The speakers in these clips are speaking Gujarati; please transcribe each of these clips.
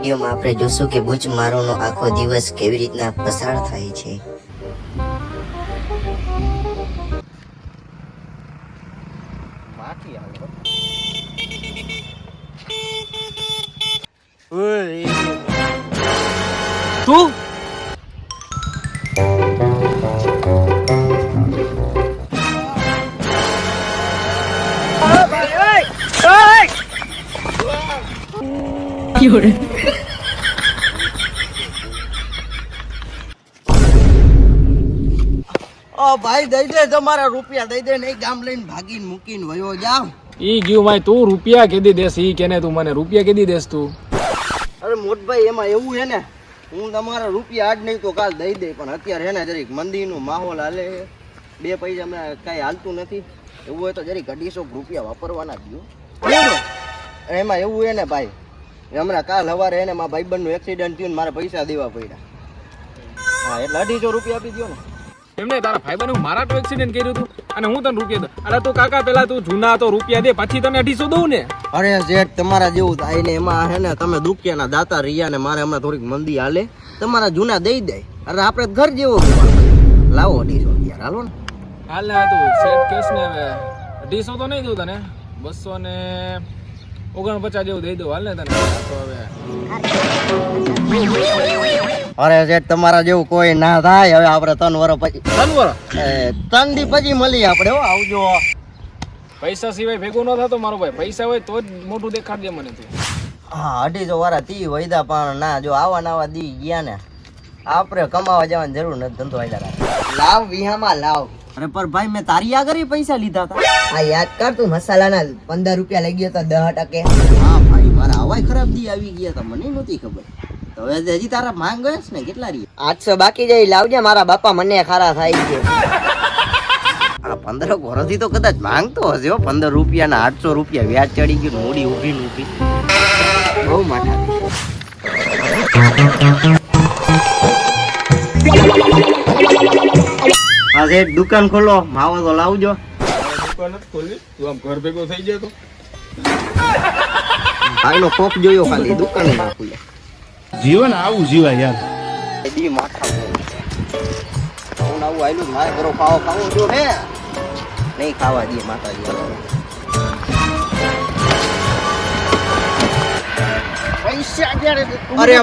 વિડીયોમાં આપણે જોશું કે ભુજ મારોનો આખો દિવસ કેવી રીતના પસાર થાય છે. તું? ઓ ભાઈ દઈ દે તમારા રૂપિયા દઈ દે નહીં ગામ લઈને ભાગીને મૂકીને વયો જાવ ઈ ગયું ભાઈ તું રૂપિયા કેદી દેસ ઈ કેને તું મને રૂપિયા કેદી દેસ તું? અરે મોટભાઈ એમાં એવું છે ને હું તમારા રૂપિયા આજ નહીં તો કાલ દઈ દે પણ અત્યારે છે ને જરીક મંદીનો માહોલ હાલે. બે પૈસા હમણાં કાંઈ હાલતું નથી. એવું હોય તો જરીક અઢીસો રૂપિયા વાપરવાના દો એમાં એવું છે ને ભાઈ હમણાં કાલ સવારે એને મારા ભાઈબંધનું એક્સિડન્ટ થયું ને મારે પૈસા દેવા પડ્યા. હા એટલે અઢીસો રૂપિયા આપી દો ને. એમને તારા ભાઈબંધ મારા તો એક્સિડન્ટ કર્યું હતું અને હું તને રૂપિયા દઉં. અરે તું કાકા પેલા તું જૂના તો રૂપિયા દે પછી તને અઢીસો દઉં ને. અરે જેઠ તમારા જેવું થાય ને એમાં હે ને તમે દુખિયાના દાતા રહ્યા ને મારે હમણાં થોડીક મંદી હાલે. તમારા જૂના દઈ દે. અરે આપણે ઘર જેવો લાવો અઢીસો યાર હાલો ને. હાલ તું સેટ કેસ ને હવે. અઢીસો તો નહીં દઉં તને. બસો ને ઓગણપચાસ જેવું દઈ દઉં હાલ ને તને. હવે અરે શેઠ તમારા જેવું કોઈ ના થાય હવે આપણે ત્રણ વર્ષ પછી ત્રણ વરસ? ત્રણ દી પછી મળીએ આપણે હો આવજો. પૈસા સિવાય ભેગું ન થતો મારો ભાઈ. પૈસા હોય તો જ મોટું દેખાડજે મને તું. હા અઢીસો વાળા તી વૈદા પણ ના જો આવા નવા દી ગયા ને આપણે કમાવા જવાની જરૂર નથી ધંધો આવ્યા લાવ વિહામાં લાવ. અરે પર ભાઈ મેં તારી આગળ પૈસા લીધા હતા આ યાદ કર તું મસાલાના પંદર રૂપિયા લઈ ગયો તો દહ ટકે. હા ભાઈ મારા આવાય ખરાબ દી આવી ગયા હતા મને નહોતી ખબર. તો હવે હજી તારા માંગ ગયો ને કેટલા રહી આઠસો બાકી જાય લાવજે મારા બાપા મને ખારા થાય છે. આ પંદર વર્ષથી તો કદાચ માંગતો હશે હો પંદર રૂપિયાના આઠસો રૂપિયા વ્યાજ ચડી ગયું મૂડી ઊભી ને ઊભી. બહુ માઠા. શેઠ દુકાન ખોલો માવો તો લાવજો. દુકાન જ ખોલી તું આમ ઘર ભેગો થઈ જાય તો? ભાઈનો પોપ જોયો ખાલી દુકાન ના ખુલે. જીવન આવું જીવા યાર. દી માથા હું આવું આયલું મારે ઘરો ખાવો ખાવો જો હે નહીં ખાવા દે માતાજી. અરે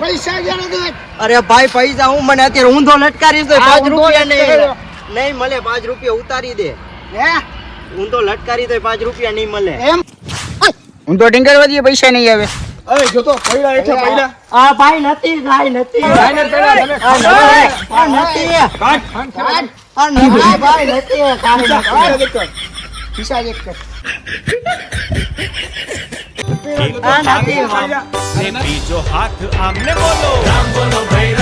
અરે ભાઈ પૈસા હું મને અત્યારે ઊંધો લટકારી તો પાંચ રૂપિયા નહીં. નહીં મળે પાંચ રૂપિયા ઉતારી દે. ઊંધો લટકારી દે પાંચ રૂપિયા નહીં મળે. હું તો ટીંગરવા દઈએ પૈસા નહીં આવે. આ ભાઈ નથી ભાઈ નથી. આ નથી આ નથી. આ નથી ભાઈ નથી. કાંઈ નથી. આ નથી ભાઈ. બીજો હાથ આમને બોલો. રામ બોલો ભાઈ